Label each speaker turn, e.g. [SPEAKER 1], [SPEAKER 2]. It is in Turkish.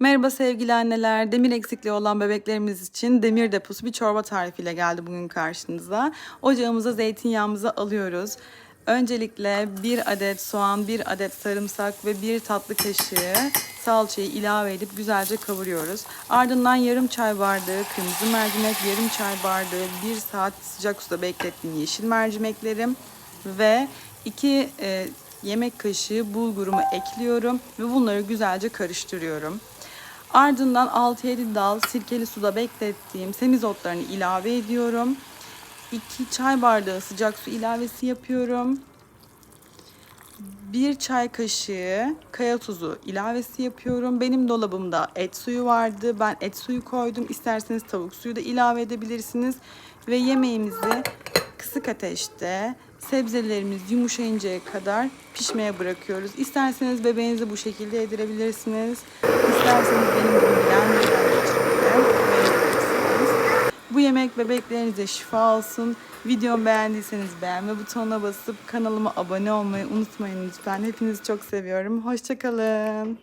[SPEAKER 1] Merhaba sevgili anneler. Demir eksikliği olan bebeklerimiz için demir deposu bir çorba tarifiyle geldi bugün karşınıza. Ocağımıza zeytinyağımızı alıyoruz. Öncelikle bir adet soğan, bir adet sarımsak ve bir tatlı kaşığı salçayı ilave edip güzelce kavuruyoruz. Ardından yarım çay bardağı kırmızı mercimek, yarım çay bardağı bir saat sıcak suda beklettiğim yeşil mercimeklerim ve iki e, yemek kaşığı bulgurumu ekliyorum ve bunları güzelce karıştırıyorum. Ardından 6-7 dal sirkeli suda beklettiğim semizotlarını ilave ediyorum. 2 çay bardağı sıcak su ilavesi yapıyorum. 1 çay kaşığı kaya tuzu ilavesi yapıyorum. Benim dolabımda et suyu vardı. Ben et suyu koydum. İsterseniz tavuk suyu da ilave edebilirsiniz. Ve yemeğimizi kısık ateşte sebzelerimiz yumuşayıncaya kadar pişmeye bırakıyoruz. İsterseniz bebeğinizi bu şekilde yedirebilirsiniz. İsterseniz benim gibi blenderdan. Bu yemek bebeklerinize şifa olsun. Videomu beğendiyseniz beğenme butonuna basıp kanalıma abone olmayı unutmayın lütfen. Hepinizi çok seviyorum. Hoşçakalın.